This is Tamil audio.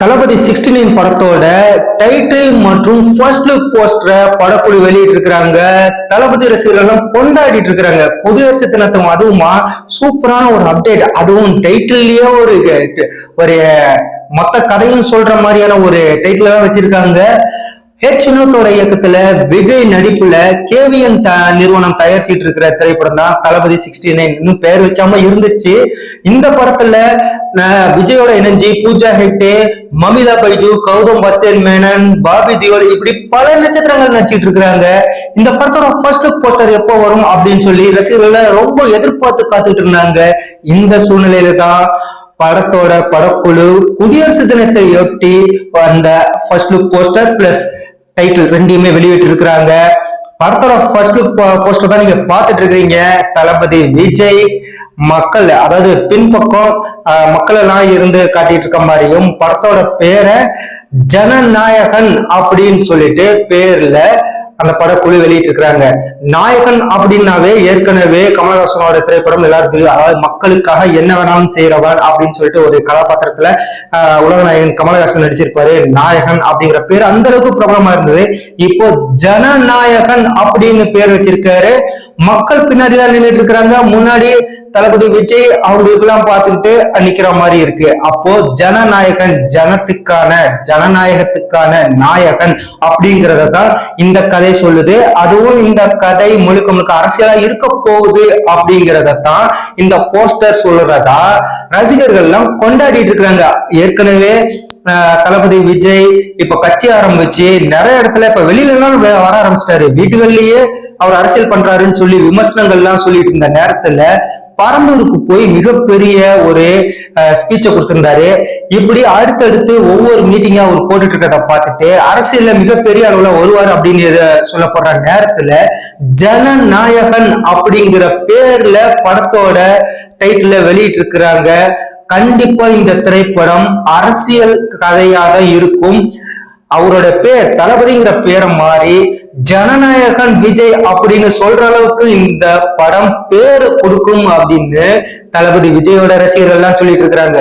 தளபதி சிக்ஸ்டி நைன் படத்தோட டைட்டில் மற்றும் ஃபர்ஸ்ட் லுக் போஸ்டரை படக்குழு வெளியிட்டு இருக்கிறாங்க தளபதி ரசிகர்கள் எல்லாம் கொண்டாடிட்டு இருக்கிறாங்க. குடியரசு தினத்தும் அதுவுமா சூப்பரான ஒரு அப்டேட் அதுவும் டைட்டில்லயே ஒரு ஒரு மொத்த கதையும் சொல்ற மாதிரியான ஒரு டைட்டில் தான் வச்சிருக்காங்க. ஹெச் வினோத்தோட இயக்கத்துல விஜய் நடிப்புல கேவிஎன் நிறுவனம் தயாரிச்சிட்டு இருக்கிற திரைப்படம் தான் தளபதி சிக்ஸ்டி நைன் இன்னும் பெயர் வைக்காம இருந்துச்சு. இந்த படத்துல விஜயோட இணைஞ்சி பூஜா ஹெக்டே மமிதா பைஜு கௌதம் பஸ்தேன் மேனன் பாபி தியோலி இப்படி பல நட்சத்திரங்கள் நடிச்சிட்டு இருக்கிறாங்க. இந்த படத்தோட ஃபர்ஸ்ட் லுக் போஸ்டர் எப்போ வரும் அப்படின்னு சொல்லி ரசிகர்கள் ரொம்ப எதிர்பார்த்து காத்துட்டு இருந்தாங்க. இந்த சூழ்நிலையில தான் படத்தோட படக்குழு குடியரசு தினத்தை ஒட்டி அந்த first look poster plus title ரெண்டையுமே வெளியிட்டு இருக்கிறாங்க படத்தோட ஃபர்ஸ்ட் லுக் போஸ்டர் தான் நீங்க பாத்துட்டு இருக்கீங்க தளபதி விஜய் மக்கள் அதாவது பின்பக்கம் மக்கள் எல்லாம் இருந்து காட்டிட்டு இருக்க மாதிரியும் படத்தோட பேரை ஜனநாயகன் அப்படின்னு சொல்லிட்டு பேர்ல அந்த படக்குழு வெளியிட்டு இருக்கிறாங்க நாயகன் அப்படின்னாவே ஏற்கனவே கமலஹாசனோட திரைப்படம் எல்லாருக்கும் அதாவது மக்களுக்காக என்ன வேணாலும் செய்யறவன் அப்படின்னு சொல்லிட்டு ஒரு கதாபாத்திரத்துல உலக நாயகன் கமலஹாசன் நடிச்சிருப்பாரு நாயகன் அப்படிங்கிற பேர் அந்த அளவுக்கு பிரபலமா இருந்தது. இப்போ ஜனநாயகன் அப்படின்னு பேர் வச்சிருக்காரு. மக்கள் பின்னாடி தான் நின்றுட்டு இருக்கிறாங்க. முன்னாடி தளபதி விஜய் அவங்களுக்கு எல்லாம் பார்த்துக்கிட்டு நிக்கிற மாதிரி இருக்கு. அப்போ ஜனநாயகன் ஜனத்துக்கான ஜனநாயகத்துக்கான நாயகன் அப்படிங்கிறத தான் இந்த கதை சொல்லுது. அதுவும் இந்த கதை முழுக்க முழுக்க அரசியலா இருக்க போகுது அப்படிங்கறத தான் இந்த போஸ்டர் சொல்றதா ரசிகர்கள் எல்லாம் கொண்டாடிட்டு இருக்கிறாங்க. ஏற்கனவே தளபதி விஜய் இப்ப கட்சி ஆரம்பிச்சு நிறைய இடத்துல இப்ப வெளியில எல்லாம் வர ஆரம்பிச்சிட்டாரு. வீட்டுகள்லயே அவர் அரசியல் பண்றாருன்னு சொல்லி விமர்சனங்கள்லாம் சொல்லிட்டு இருந்த நேரத்துல பரந்தூருக்கு போய் மிகப்பெரிய ஒரு ஸ்பீச்சை கொடுத்திருந்தாரு. இப்படி அடுத்தடுத்து ஒவ்வொரு மீட்டிங்கா அவர் போட்டுட்டு இருக்கிறத பார்த்துட்டு அரசியல்ல மிகப்பெரிய அளவுல வருவார் அப்படின்னு சொல்லப்படுற நேரத்துல ஜனநாயகன் அப்படிங்கிற பேர்ல படத்தோட டைட்டில வெளியிட்டு இருக்கிறாங்க கண்டிப்பா இந்த திரைப்படம் அரசியல் கதையாக இருக்கும். அவரோட பேர் தளபதிங்கிற பேரை மாறி ஜனநாயகன் விஜய் அப்படின்னு சொல்ற அளவுக்கு இந்த படம் பேரு கொடுக்கும் அப்படின்னு தளபதி விஜயோட ரசிகர்கள் எல்லாம் சொல்லிட்டு இருக்கிறாங்க.